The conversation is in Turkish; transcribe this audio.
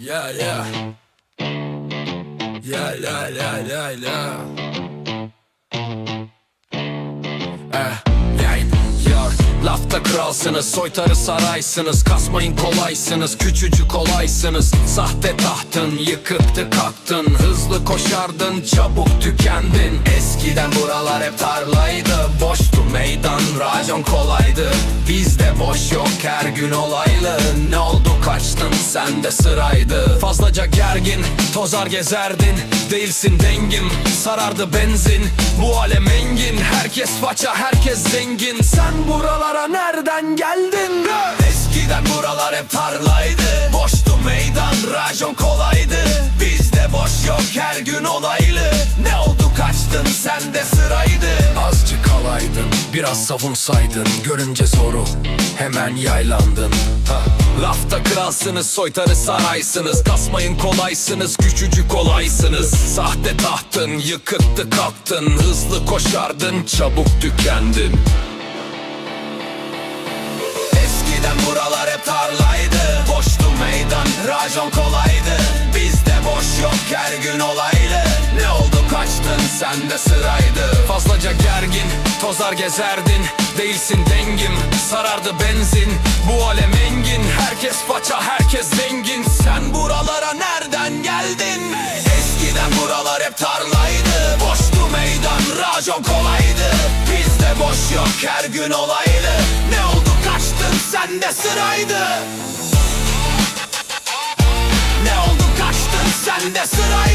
Yeah, yeah. Yeah, yeah, yeah, yeah, yeah. Eh. Lafta kralsınız, soytarı saraysınız. Kasmayın kolaysınız, küçücük olaysınız. Sahte tahtın, yıkıktı kalktın. Hızlı koşardın, çabuk tükendin. Eskiden buralar hep tarlaydı. Boştu meydan, racon kolaydı. Bizde boş yok, her gün olaylı. Ne oldu sende sıraydı. Fazlaca gergin, tozar gezerdin. Değilsin dengim, sarardı benzin. Bu alem engin, herkes faça, herkes zengin. Sen buralara nereden geldin? Eskiden buralar hep tarlaydı. Boştu meydan, rajon kolaydı. Bizde boş yok, her gün olaylı. Ne oldu kaçtın, sende sıraydı. Azıcık alaydın, biraz savunsaydın. Görünce zoru, hemen yaylandın. Ha. Lafta kralsınız, soytarı saraysınız. Kasmayın kolaysınız, küçücük olaysınız. Sahte tahtın, yıkıktı kalktın. Hızlı koşardın, çabuk tükendin. Eskiden buralar hep tarlaydı. Boştu meydan, rajon kolaydı. Bizde boş yok, her gün olaylı. Ne oldu kaçtın, sende sıraydı. Fazlaca gergin, tozar gezerdin. Değilsin dengim, sarardı benzin. Bu alem engin, herkes faça, herkes zengin. Sen buralara nereden geldin? Eskiden buralar hep tarlaydı. Boştu meydan, rajon kolaydı. Bizde boş yok, her gün olaylı Ne oldu kaçtın, sende sıraydı. Ne oldu kaçtın, sende sıraydı